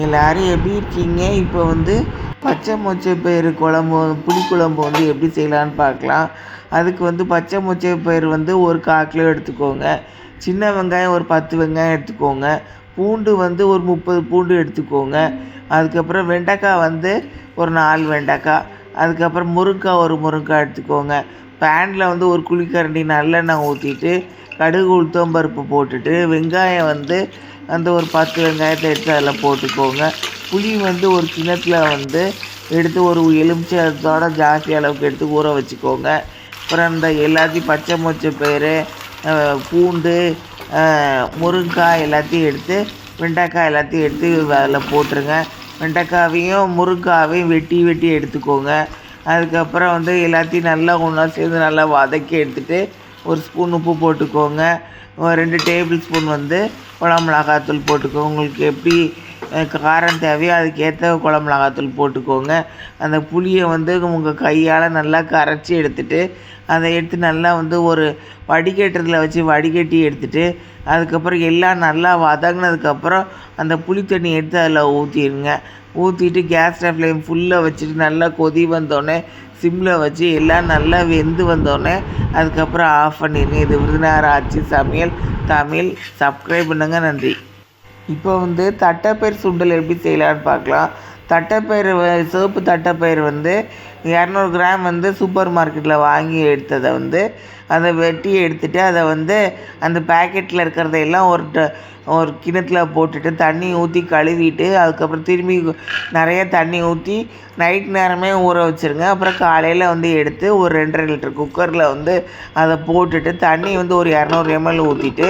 எல்லோரும் எப்படி இருக்கீங்க? இப்போ வந்து பச்சை மொச்சை பயிறு குழம்பு புளிக்குழம்பு வந்து எப்படி செய்யலான்னு பார்க்கலாம். அதுக்கு வந்து பச்சை மொச்சை பயிறு வந்து ஒரு கால் கிலோ எடுத்துக்கோங்க. சின்ன வெங்காயம் ஒரு பத்து வெங்காயம் எடுத்துக்கோங்க. பூண்டு வந்து ஒரு முப்பது பூண்டு எடுத்துக்கோங்க. அதுக்கப்புறம் வெண்டைக்காய் வந்து ஒரு நாலு வெண்டைக்காய். அதுக்கப்புறம் முருங்காய் ஒரு முருங்காய் எடுத்துக்கோங்க. பேனில் வந்து ஒரு குழிக்கரண்டி நல்லெண்ணெய் ஊற்றிட்டு கடுகு உளுத்தம் பருப்பு போட்டுட்டு வெங்காயம் வந்து அந்த ஒரு பத்து வெங்காயத்தை எடுத்து அதில் போட்டுக்கோங்க. புளி வந்து ஒரு கிணத்துல வந்து எடுத்து ஒரு எலுமிச்சத்தோட ஜாஸ்தி அளவுக்கு எடுத்து ஊற வச்சுக்கோங்க. அப்புறம் அந்த எல்லாத்தையும் பச்சை மொச்சை பயிறு பூண்டு முருங்காய் எல்லாத்தையும் எடுத்து வெண்டைக்காய் எல்லாத்தையும் எடுத்து அதில் போட்டுருங்க. வெண்டைக்காவையும் முருங்காவையும் வெட்டி வெட்டி எடுத்துக்கோங்க. அதுக்கப்புறம் வந்து எல்லாத்தையும் நல்லா ஒன்றா சேர்ந்து நல்லா வதக்கி எடுத்துகிட்டு ஒரு ஸ்பூன் உப்பு போட்டுக்கோங்க. ரெண்டு டேபிள் ஸ்பூன் வந்து குழம்பு மிளகாத்தூள் போட்டுக்கோங்க உங்களுக்கு எப்படி காரம் தேவையோ அதுக்கேற்ற குழம்பு மிளகாத்தூள் போட்டுக்கோங்க. அந்த புளியை வந்து உங்கள் கையால் நல்லா கரைச்சி எடுத்துகிட்டு அதை எடுத்து நல்லா வந்து ஒரு வடிகட்டுறதுல வச்சு வடிகட்டி எடுத்துகிட்டு அதுக்கப்புறம் எல்லாம் நல்லா வதங்கினதுக்கப்புறம் அந்த புளி தண்ணி எடுத்து அதில் ஊற்றிடுங்க ஊற்றிட்டு கேஸ் ஃப்ளேம் ஃபுல்லாக வச்சுட்டு நல்லா கொதி வந்தோடனே சிம்மில் வச்சு எல்லாம் நல்லா வெந்து வந்தோடனே அதுக்கப்புறம் ஆஃப் பண்ணிடுங்க இது விருதுநகர் ஆட்சி சமையல் தமிழ் சப்ஸ்கிரைப் பண்ணுங்க. நன்றி. இப்போ வந்து தட்டைப்பயிர் சுண்டல் எப்படி செய்யலான்னு பார்க்கலாம். தட்டைப்பயிறு சிவப்பு தட்டைப்பயிறு வந்து இரநூறு கிராம் வந்து சூப்பர் மார்க்கெட்டில் வாங்கி எடுத்ததை வந்து அதை வெட்டி எடுத்துகிட்டு அதை வந்து அந்த பேக்கெட்டில் இருக்கிறதையெல்லாம் ஒரு ஒரு கிணத்துல போட்டுட்டு தண்ணி ஊற்றி கழுவிட்டு அதுக்கப்புறம் திரும்பி நிறைய தண்ணி ஊற்றி நைட் நேரமே ஊற வச்சுருங்க. அப்புறம் காலையில் வந்து எடுத்து ஒரு ரெண்டரை லிட்டர் குக்கரில் வந்து அதை போட்டுட்டு தண்ணி வந்து ஒரு இரநூறு எம்எல் ஊற்றிட்டு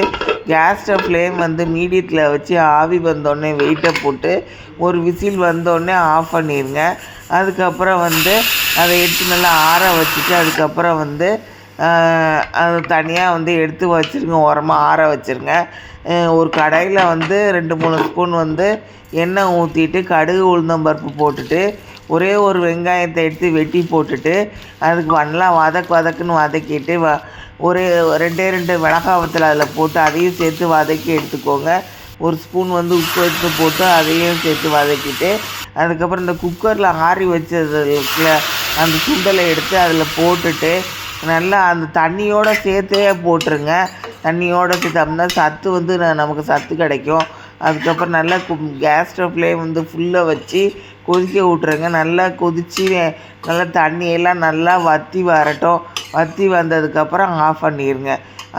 கேஸ் ஸ்டவ் ஃப்ளேம் வந்து மீடியத்தில் வச்சு ஆவி வந்தோடனே வெயிட்டை போட்டு ஒரு விசில் வந்தோடனே ஆஃப் பண்ணிடுங்க அதுக்கப்புறம் வந்து அதை எடுத்து நல்லா ஆற வச்சுட்டு அதுக்கப்புறம் வந்து அது தனியாக வந்து எடுத்து வச்சுருங்க. உரமாக ஆற வச்சுருங்க. ஒரு கடாயில் வந்து ரெண்டு மூணு ஸ்பூன் வந்து எண்ணெய் ஊற்றிட்டு கடுகு உளுந்தம்பருப்பு போட்டுட்டு ஒரே ஒரு வெங்காயத்தை எடுத்து வெட்டி போட்டுட்டு அதுக்கு நல்லா வதக்கு வதக்குன்னு வதக்கிட்டு வ ஒரு ரெண்டே ரெண்டு மிளகாவத்தில் அதில் போட்டு அதையும் சேர்த்து வதக்கி எடுத்துக்கோங்க. ஒரு ஸ்பூன் வந்து உப்பு எடுத்து போட்டு அதையும் சேர்த்து வதக்கிட்டு அதுக்கப்புறம் இந்த குக்கரில் ஆறி வச்சதுல அந்த சுண்டலை எடுத்து அதில் போட்டுட்டு நல்லா அந்த தண்ணியோடு சேர்த்தே போட்டுருங்க. தண்ணியோடு சேர்த்தோம்னா சத்து வந்து நமக்கு சத்து கிடைக்கும். அதுக்கப்புறம் நல்லா கு கேஸ் ஸ்டவ்லேயே வந்து ஃபுல்லாக வச்சு கொதிக்க விட்ருங்க நல்லா கொதித்து நல்லா தண்ணியெல்லாம் நல்லா வற்றி வரட்டும். வற்றி வந்ததுக்கப்புறம் ஆஃப் பண்ணிடுங்க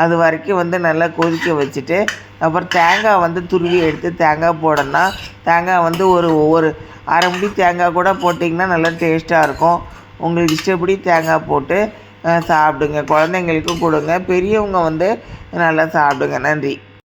அது வரைக்கும் வந்து நல்லா கொதிக்க வச்சுட்டு அப்புறம் தேங்காய் வந்து துருவி எடுத்து தேங்காய் போடணும்னா தேங்காய் வந்து ஒரு ஒரு அரை முடி தேங்காய் கூட போட்டிங்கன்னா நல்லா டேஸ்ட்டாக இருக்கும். உங்களுக்கு இஷ்டப்படி தேங்காய் போட்டு சாப்பிடுங்க. குழந்தைங்களுக்கும் கொடுங்க. பெரியவங்க வந்து நல்லா சாப்பிடுங்க. நன்றி.